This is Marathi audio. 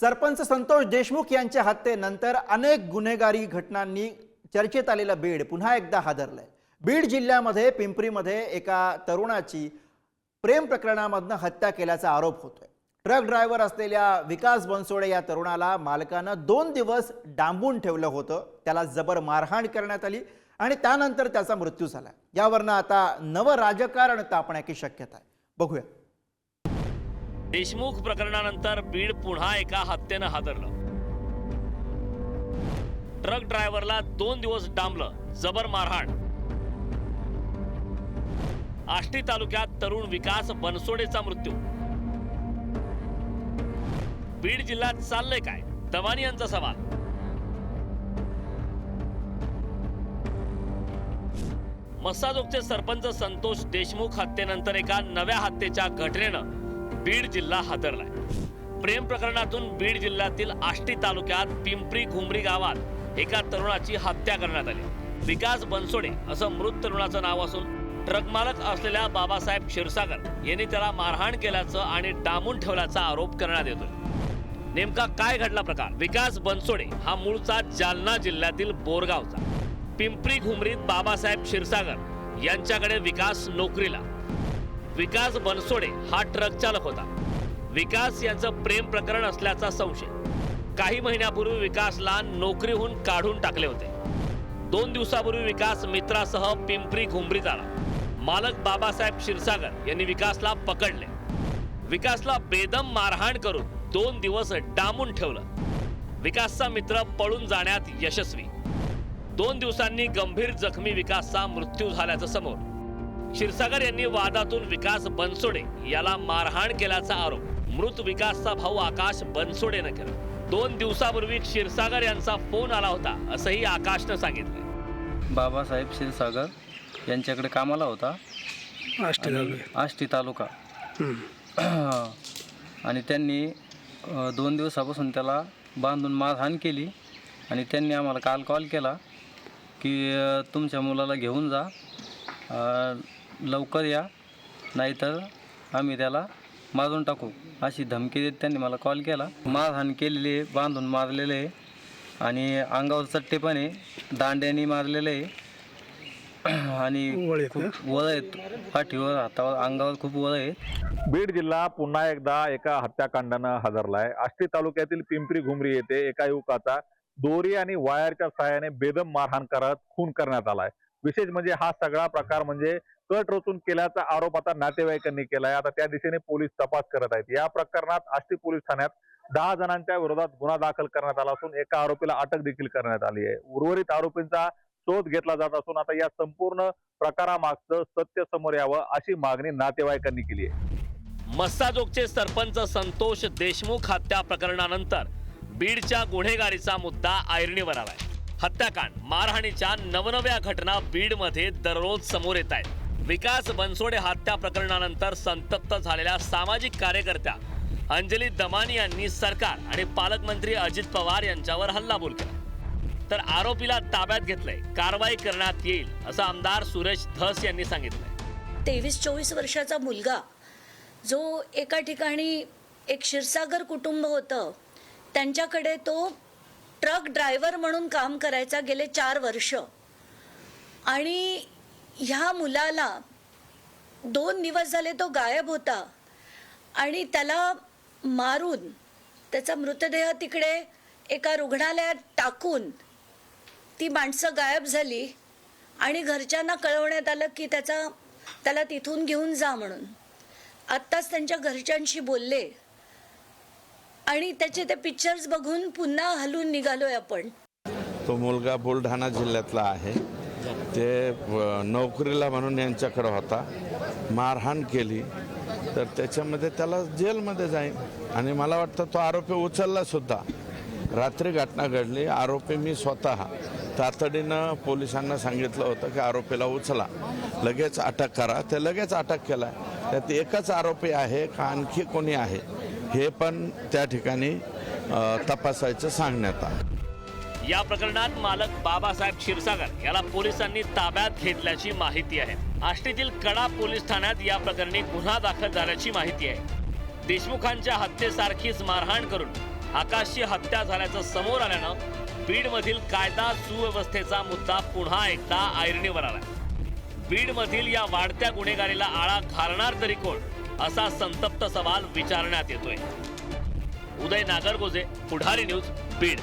सरपंच संतोष देशमुख यांच्या हत्येनंतर अनेक गुन्हेगारी घटनांनी चर्चेत आलेलं बीड पुन्हा एकदा हादरलंय. बीड जिल्ह्यामध्ये पिंपरीमध्ये एका तरुणाची प्रेम प्रकरणामधनं हत्या केल्याचा आरोप होतोय. ट्रक ड्रायव्हर असलेल्या विकास बनसोडे या तरुणाला मालकानं दोन दिवस डांबून ठेवलं होतं. त्याला जबर मारहाण करण्यात आली आणि त्यानंतर त्याचा मृत्यू झाला. यावरनं आता नवं राजकारण तापण्याची शक्यता आहे. बघूया. देशमुख प्रकरणानंतर बीड पुन्हा एका हत्येनं हादरलं. ट्रक ड्रायव्हरला दोन दिवस डांबलं जबर मारहाण. आष्टी तालुक्यात तरुण विकास बनसोडेचा मृत्यू. बीड जिल्ह्यात चाललंय काय? दवानी यांचा सवाल. मस्साजोगचे सरपंच संतोष देशमुख हत्येनंतर एका नव्या हत्येच्या घटनेनं बीड जिल्हा हादरलाय. प्रेम प्रकरणातून बीड जिल्ह्यातील आष्टी तालुक्यात पिंपरी घुमरी गावात एका तरुणाची हत्या करण्यात आली. विकास बनसोडे असं मृत तरुणाचं नाव असून ट्रक मालक असलेल्या बाबासाहेब क्षीरसागर यांनी त्याला मारहाण केल्याचं आणि डांबून ठेवल्याचा आरोप करण्यात येतोय. नेमका काय घडला प्रकार? विकास बनसोडे हा मूळचा जालना जिल्ह्यातील बोरगावचा. पिंपरी घुमरीत बाबासाहेब क्षीरसागर यांच्याकडे विकास नोकरीला. विकास बनसोडे हा ट्रक चालक होता. विकास यांचं प्रेम प्रकरण असल्याचा संशय. काही महिन्यापूर्वी विकासला नोकरीहून काढून टाकले होते. दोन दिवसापूर्वी विकास मित्रासह पिंपरी घुमरीत आला मालक बाबासाहेब क्षीरसागर यांनी विकासला पकडले. विकासला बेदम मारहाण करून दोन दिवस डांबून ठेवलं. विकासचा मित्र पळून जाण्यात यशस्वी. दोन दिवसांनी गंभीर जखमी विकासचा मृत्यू झाल्याचं समोर क्षीरसागर यांनी वादातून विकास बनसोडे याला मारहाण केल्याचा आरोप. मृत विकासचा भाऊ आकाश बनसोडेनं केला. दोन दिवसापूर्वी क्षीरसागर यांचा फोन आला होता असंही आकाशनं सांगितलं. बाबासाहेब क्षीरसागर यांच्याकडे कामाला होता. आष्टी आष्टी तालुका. आणि त्यांनी दोन दिवसापासून त्याला बांधून मारहाण केली. आणि त्यांनी आम्हाला काल कॉल केला की तुमच्या मुलाला घेऊन जा. लवकर या नाहीतर आम्ही त्याला मारून टाकू. अशी धमकी देत त्यांनी मला कॉल केला. मारहाण केलेली आहे बांधून मारलेले आहे. आणि अंगावर चट्टे पण आहे दांड्याने मारलेलं आहे. आणि खूप वळ आहेत पाठीवर हातावर अंगावर खूप वळ आहेत बीड जिल्हा पुन्हा एकदा एका हत्याकांडानं हादरलाय आष्टी तालुक्यातील पिंपरी घुमरी येथे एका युवकाचा दोरी आणि वायरच्या सहाय्याने बेदम मारहाण करत खून करण्यात आलाय. विशेष म्हणजे हा सगळा प्रकार म्हणजे कट रचून केल्याचा आरोप आता नातेवाईकांनी केलाय. आता त्या दिशेने पोलीस तपास करत आहेत. या प्रकरणात आष्टी पोलीस ठाण्यात दहा जणांच्या विरोधात गुन्हा दाखल करण्यात आला असून एका आरोपीला अटक देखील करण्यात आली आहे. उर्वरित आरोपींचा शोध घेतला जात असून आता या संपूर्ण प्रकारामागचं सत्य समोर यावं अशी मागणी नातेवाईकांनी केली आहे. मस्साजोगचे सरपंच संतोष देशमुख हत्या प्रकरणानंतर बीडच्या गुन्हेगारीचा मुद्दा ऐरणीवर आलाय. हत्याकांड. मारहाणीच्या नवनव्या घटना बीडमध्ये दररोज समोर येत आहेत. विकास बनसोडे हत्या प्रकरणानंतर संतप्त झालेल्या सामाजिक कार्यकर्त्या अंजली दमानी यांनी सरकार आणि पालकमंत्री अजित पवार यांच्यावर हल्लाबोल केला. तर आरोपीला ताब्यात घेतलंय. कारवाई करण्यात येईल असं आमदार सुरेश धस यांनी सांगितलंय. तेवीस चोवीस वर्षाचा मुलगा जो एका ठिकाणी एक क्षीरसागर कुटुंब होतं त्यांच्याकडे तो ट्रक ड्रायव्हर म्हणून काम करायचा गेले चार वर्ष. आणि ह्या मुलाला दोन दिवस झाले तो गायब होता. आणि त्याला मारून त्याचा मृतदेह तिकडे एका रुग्णालयात टाकून ती माणसं गायब झाली आणि घरच्यांना कळवण्यात आलं की त्याचा त्याला तिथून घेऊन जा म्हणून. आत्ताच त्यांच्या घरच्यांशी बोलले. आणि त्याचे ते पिक्चर्स बघून पुन्हा हलून निघालोय आपण. तो मुलगा बुलढाणा जिल्ह्यातला आहे. ते नोकरीला म्हणून यांच्याकडे होता. मारहाण केली. तर त्याच्यामध्ये त्याला जेलमध्ये जाईल आणि मला वाटतं तो आरोपी उचलला सुद्धा. रात्री घटना घडली. आरोपी मी स्वतः. तातडीनं पोलिसांना सांगितलं होतं की आरोपीला उचला. लगेच अटक करा. ते लगेच अटक केला त्यात एकच आरोपी आहे का आणखी कोणी आहे? हे पण त्या ठिकाणी तपासायचं सांगण्यात आलं. या प्रकरणात मालक बाबासाहेब क्षीरसागर याला पोलिसांनी ताब्यात घेतल्याची माहिती आहे. आष्टीतील कडा पोलीस ठाण्यात या प्रकरणी गुन्हा दाखल झाल्याची माहिती आहे. देशमुखांच्या हत्येसारखीच मारहाण करून आकाशची हत्या झाल्याचं समोर आल्यानं बीडमधील कायदा सुव्यवस्थेचा मुद्दा पुन्हा एकदा ऐरणीवर आला बीडमधील या वाढत्या गुन्हेगारीला आळा घालणार तरी कोण? असा संतप्त सवाल विचारण्यात येतोय. उदय नागरगोजे पुढारी न्यूज बीड.